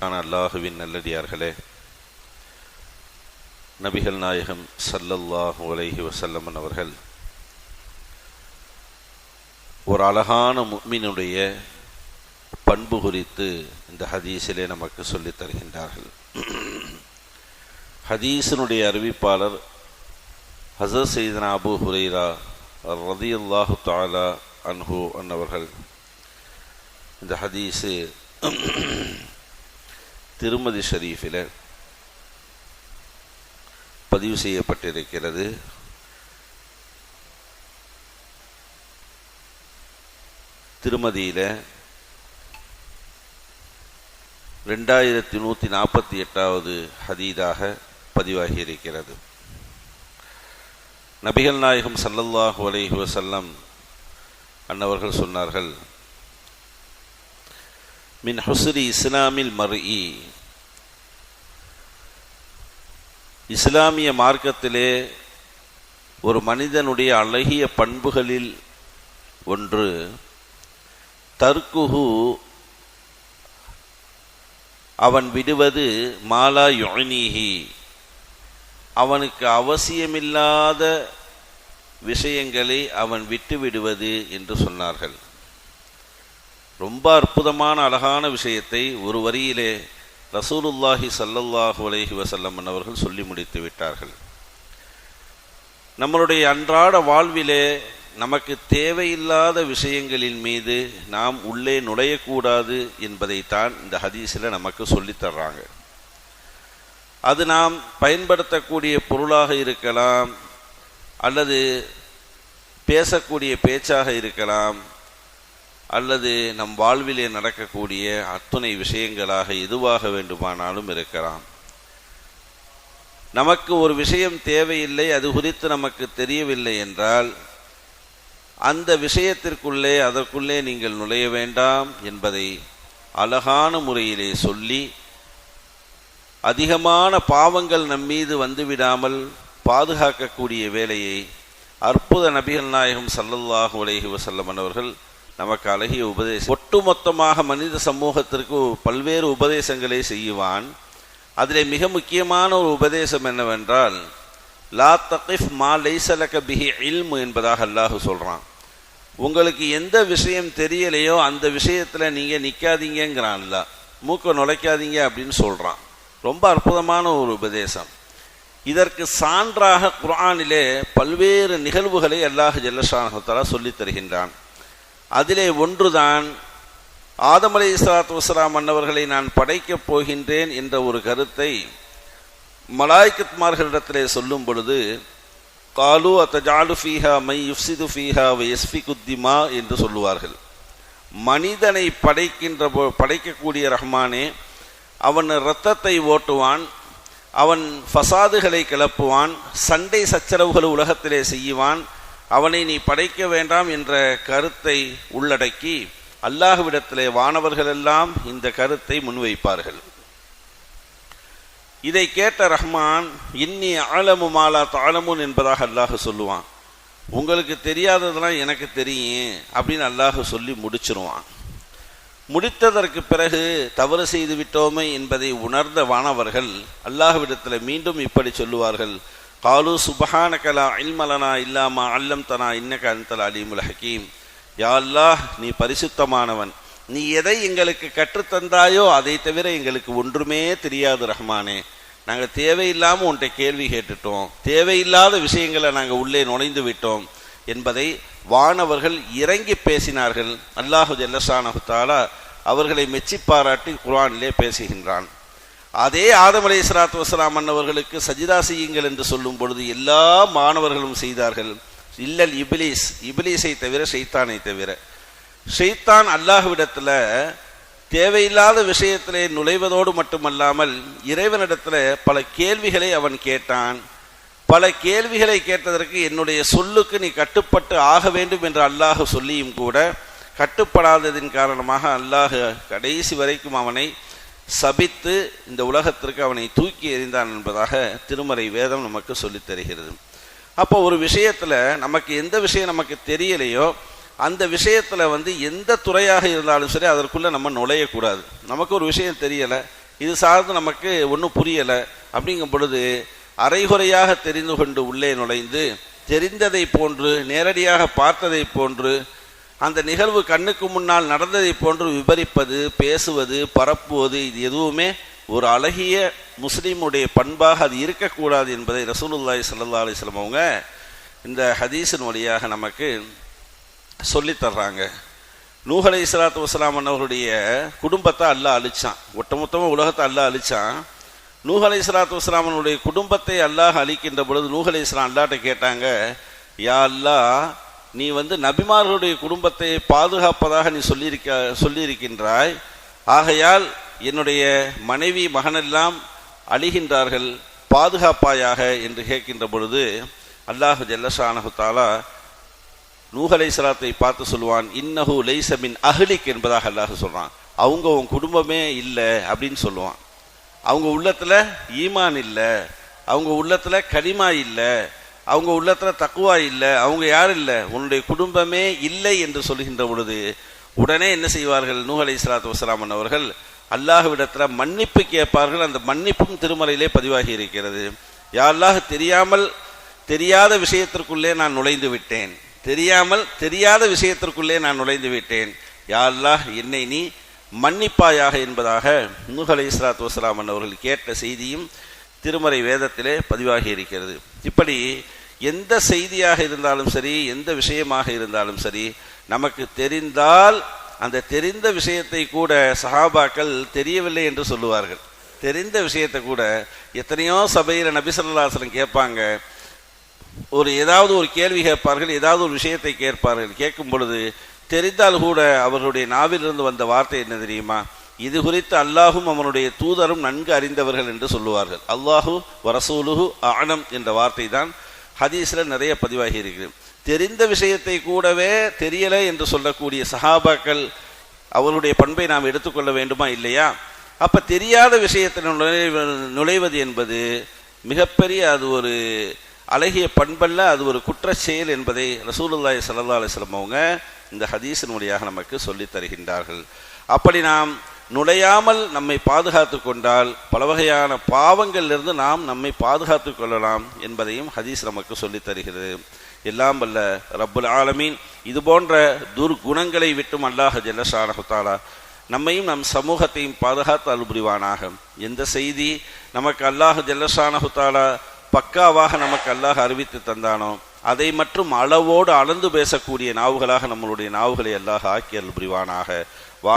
நான் அல்லாஹுவின் நல்லடியார்களே நபிகள் நாயகம் சல்லல்லாஹு அலைஹி வசல்லமன் அவர்கள் ஒரு அழகான முக்மினுடைய பண்பு குறித்து இந்த ஹதீஸிலே நமக்கு சொல்லித் தருகின்றார்கள். ஹதீஸினுடைய அறிவிப்பாளர் ஹசர் செய்தனா அபு ஹுரைரா ரதியுல்லாஹு தாலா அன்ஹு அன்னவர்கள் இந்த ஹதீஸு திருமதி ஷரீஃபில் பதிவு செய்யப்பட்டிருக்கிறது. திருமதியில் ரெண்டாயிரத்தி நூற்றி நாற்பத்தி எட்டாவது ஹதீதாக பதிவாகி இருக்கிறது நபிகள் நாயகம் சல்லல்லாஹு அலைஹி வசல்லம் அன்னவர்கள் சொன்னார்கள் மின் ஹுசுரி இஸ்லாமில் மர்இ இஸ்லாமிய மார்க்கத்திலே ஒரு மனிதனுடைய அழகிய பண்புகளில் ஒன்று தர்க்குஹு அவன் விடுவது மாலா யொனிஹி அவனுக்கு அவசியமில்லாத விஷயங்களை அவன் விட்டு விடுவது என்று சொன்னார்கள். ரொம்ப அற்புதமான அழகான விஷயத்தை ஒரு வரியிலே ரசூலுல்லாஹி சல்லல்லாஹு அலைஹி வசல்லம் அவர்கள் சொல்லி முடித்து விட்டார்கள். நம்மளுடைய அன்றாட வாழ்விலே நமக்கு தேவையில்லாத விஷயங்களின் மீது நாம் உள்ளே நுழையக்கூடாது என்பதைத்தான் இந்த ஹதீஸில் நமக்கு சொல்லித்தர்றாங்க அது நாம் பயன்படுத்தக்கூடிய பொருளாக இருக்கலாம் அல்லது பேசக்கூடிய பேச்சாக இருக்கலாம் அல்லது நம் வாழ்விலே நடக்கக்கூடிய அத்துணை விஷயங்களாக எதுவாக வேண்டுமானாலும் இருக்கலாம். நமக்கு ஒரு விஷயம் தேவையில்லை அது குறித்து நமக்கு தெரியவில்லை என்றால் அந்த விஷயத்திற்குள்ளே அதற்குள்ளே நீங்கள் நுழைய வேண்டாம் என்பதை அழகான முறையிலே சொல்லி அதிகமான பாவங்கள் நம்மீது வந்துவிடாமல் பாதுகாக்கக்கூடிய வேலையை அற்புத நபிகள் நாயகம் சல்லல்லாஹு அலைஹி வசல்லம் அவர்கள் நமக்கு அழகிய உபதேசம். ஒட்டுமொத்தமாக மனித சமூகத்திற்கு பல்வேறு உபதேசங்களை செய்வான் அதிலே மிக முக்கியமான ஒரு உபதேசம் என்னவென்றால் லா தகிஃப் மா லைசலக பிஹி இல்மு என்பதாக அல்லாஹு சொல்கிறான் உங்களுக்கு எந்த விஷயம் தெரியலையோ அந்த விஷயத்தில் நீங்கள் நிற்காதீங்கிறான்ல மூக்க நுழைக்காதீங்க அப்படின்னு சொல்கிறான் ரொம்ப அற்புதமான ஒரு உபதேசம். இதற்கு சான்றாக குரானிலே பல்வேறு நிகழ்வுகளை அல்லாஹ் ஜல்லஷானஹத்தாலா சொல்லித் தருகின்றான். அதிலே ஒன்றுதான் ஆதம் அலி இஸ்லாத்து வஸ்லாம் அன்னவர்களை நான் படைக்கப் போகின்றேன் என்ற ஒரு கருத்தை மலாய்கத்மார்களிடத்திலே சொல்லும் பொழுது காலு அத்தஜாலு ஃபீஹா மை யுஃப்சிது ஃபீஹா எஸ்பி குத்திமா என்று சொல்லுவார்கள். மனிதனை படைக்கின்ற படைக்கக்கூடிய ரஹ்மானே அவன் இரத்தத்தை ஓட்டுவான் அவன் ஃபசாதுகளை கிளப்புவான் சண்டை சச்சரவுகள் உலகத்திலே செய்வான் அவனை நீ படைக்க வேண்டாம் என்ற கருத்தை உள்ளடக்கி அல்லாஹுவிடத்திலே வானவர்களெல்லாம் இந்த கருத்தை முன்வைப்பார்கள். இதை கேட்ட ரஹ்மான் இன்னி ஆழமு மாலா தாழமுன் என்பதாக அல்லாஹ் சொல்லுவான். உங்களுக்கு தெரியாததெல்லாம் எனக்கு தெரியும் அப்படின்னு அல்லாஹ் சொல்லி முடிச்சிருவான். முடித்ததற்கு பிறகு தவறு செய்து விட்டோமே என்பதை உணர்ந்த வானவர்கள் அல்லாஹ்விடத்தில் மீண்டும் இப்படி சொல்லுவார்கள். قالوا سبحانك لا علم لنا இல்லாமா ما علمتنا இன்னக அந்தல் العليم ஹக்கீம் யா அல்லாஹ் நீ பரிசுத்தமானவன். நீ எதை எங்களுக்கு கற்றுத்தந்தாயோ அதை தவிர எங்களுக்கு ஒன்றுமே தெரியாது ரஹ்மானே. நாங்கள் தேவையில்லாமல் உன்ட்ட கேள்வி கேட்டுட்டோம். தேவையில்லாத விஷயங்களை நாங்கள் உள்ளே நுழைந்து விட்டோம் என்பதை வானவர்கள் இறங்கி பேசினார்கள். அல்லாஹு ஜல்லஷானஹுத்தாலா அவர்களை மெச்சி பாராட்டி குரானிலே பேசுகின்றான். அதே ஆதம் அலை சலாத்து வசலாம் அன்னவர்களுக்கு சஜிதா செய்யுங்கள் என்று சொல்லும் பொழுது எல்லா மாணவர்களும் செய்தார்கள். இல்லல் இபிலிஸ் இபிலிஸை தவிர ஷைத்தானை தவிர. ஷெய்தான் அல்லாஹுவிடத்தில் தேவையில்லாத விஷயத்திலே நுழைவதோடு மட்டுமல்லாமல் இறைவனிடத்தில் பல கேள்விகளை அவன் கேட்டான். பல கேள்விகளை கேட்டதற்கு என்னுடைய சொல்லுக்கு நீ கட்டுப்பட்டு ஆக வேண்டும் என்று அல்லாஹ் சொல்லியும் கூட கட்டுப்படாததின் காரணமாக அல்லாஹ் கடைசி வரைக்கும் அவனை சபித்து இந்த உலகத்திற்கு அவனை தூக்கி எறிந்தான் என்பதாக திருமறை வேதம் நமக்கு சொல்லித் தருகிறது. அப்போ ஒரு விஷயத்தில் நமக்கு எந்த விஷயம் நமக்கு தெரியலையோ அந்த விஷயத்தில் வந்து எந்த துறையாக இருந்தாலும் சரி அதற்குள்ளே நம்ம நுழையக்கூடாது. நமக்கு ஒரு விஷயம் தெரியலை இது சார்ந்து நமக்கு ஒன்றும் புரியலை அப்படிங்கும் பொழுது அரைகுறையாக தெரிந்து கொண்டு உள்ளே நுழைந்து தெரிந்ததை போன்று நேரடியாக பார்த்ததை போன்று அந்த நிகழ்வு கண்ணுக்கு முன்னால் நடந்ததை போன்று விபரிப்பது பேசுவது பரப்புவது இது எதுவுமே ஒரு அழகிய முஸ்லீமுடைய பண்பாக அது இருக்கக்கூடாது என்பதை ரசூலுல்லாய் சல்லா அலிஸ்லம் அவங்க இந்த ஹதீஸின் வழியாக நமக்கு சொல்லித் தர்றாங்க. இஸ்லாத்து வஸ்லாம் அவர்களுடைய குடும்பத்தை அல்லாஹ் அழிச்சான். ஒட்டுமொத்தமாக உலகத்தை அல்லாஹ் அழிச்சான். நூஹலை இஸ்லாத்து வஸ்லாமனுடைய குடும்பத்தை அல்லாஹ் அழிக்கின்ற பொழுது நூஹலை இஸ்லாம் அல்லாட்ட கேட்டாங்க யா அல்லாஹ் நீ வந்து நபிமார்களுடைய குடும்பத்தை பாதுகாப்பதாக நீ சொல்லியிருக்க சொல்லியிருக்கின்றாய். ஆகையால் என்னுடைய மனைவி மகனெல்லாம் அழிகின்றார்கள் பாதுகாப்பாயாக என்று கேட்கின்ற பொழுது அல்லாஹு ஜல்லஷானஹு தாலா நூஹலை சலாத்தை பார்த்து சொல்லுவான் இன்னஹு லைசமின் அஹ்லிக் என்பதாக அல்லாஹ் சொல்கிறான் அவங்க உன் குடும்பமே இல்லை அப்படின்னு சொல்லுவான். அவங்க உள்ளத்தில் ஈமான் இல்லை அவங்க உள்ளத்தில் கனிமா இல்லை அவங்க உள்ளத்தில் தக்குவா இல்லை அவங்க யாரும் இல்லை உன்னுடைய குடும்பமே இல்லை என்று சொல்கின்ற பொழுது உடனே என்ன செய்வார்கள்? நூஹலை இஸ்லாத்து வசலாமன் அவர்கள் அல்லாஹுவிடத்தில் மன்னிப்பு கேட்பார்கள். அந்த மன்னிப்பும் திருமலையிலே பதிவாகி இருக்கிறது. யாரெல்லாம் அல்லாஹ் தெரியாமல் தெரியாத விஷயத்திற்குள்ளே நான் நுழைந்து விட்டேன். தெரியாமல் தெரியாத விஷயத்திற்குள்ளே நான் நுழைந்து விட்டேன். யா அல்லாஹ் என்னை நீ மன்னிப்பாயாக என்பதாக நூஹ் அலை இஸ்லாத்து வசலாமன் அவர்கள் கேட்ட செய்தியும் திருமறை வேதத்திலே பதிவாகி இருக்கிறது. இப்படி எந்த செய்தியாக இருந்தாலும் சரி எந்த விஷயமாக இருந்தாலும் சரி நமக்கு தெரிந்தால் அந்த தெரிந்த விஷயத்தை கூட சஹாபாக்கள் தெரியவில்லை என்று சொல்லுவார்கள். தெரிந்த விஷயத்தை கூட எத்தனையோ சபையில் நபிசல்லாசலம் கேட்பாங்க. ஒரு ஏதாவது ஒரு கேள்வி கேட்பார்கள் ஏதாவது ஒரு விஷயத்தை கேட்பார்கள். கேட்கும் பொழுது தெரிந்தால் கூட அவர்களுடைய நாவிலிருந்து வந்த வார்த்தை என்ன தெரியுமா? இது குறித்து அல்லாஹும் அவனுடைய தூதரும் நன்கு அறிந்தவர்கள் என்று சொல்லுவார்கள். அல்லாஹு வரசூலுஹு ஆனம் என்ற வார்த்தை தான் ஹதீஸில் நிறைய பதிவாகி இருக்கிறது. தெரிந்த விஷயத்தை கூடவே தெரியலை என்று சொல்லக்கூடிய சஹாபாக்கள் அவருடைய பண்பை நாம் எடுத்துக்கொள்ள வேண்டுமா இல்லையா? அப்போ தெரியாத விஷயத்தில் நுழைவது நுழைவது என்பது மிகப்பெரிய அது ஒரு அழகிய பண்பல்ல அது ஒரு குற்ற செயல் என்பதை ரசூலுல்லாய் சல்லா அலைஹி அவங்க இந்த ஹதீஸின் மொழியாக நமக்கு சொல்லித் தருகின்றார்கள். அப்படி நாம் நுழையாமல் நம்மை பாதுகாத்து கொண்டால் பல வகையான பாவங்களிலிருந்து நாம் நம்மை பாதுகாத்து கொள்ளலாம் என்பதையும் ஹதீஸ் நமக்கு சொல்லித் தருகிறது. எல்லாம் வல்ல ரப்புல் ஆலமீன். இது போன்ற துர்குணங்களை விட்டும் அல்லாஹ் ஜல்லஷானஹுத்தாலா நம்மையும் நம் சமூகத்தையும் பாதுகாத்து அல்புரிவானாக எந்த செய்தி நமக்கு அல்லாஹ் ஜல்லஷானஹுத்தாலா பக்காவாக நமக்கு அல்லாஹ் அறிவித்து தந்தானோ அதை மற்றும் அளவோடு அளந்து பேசக்கூடிய நாவுகளாக நம்மளுடைய நாவுகளை அல்லாஹ் ஆக்கி அல்புரிவானாக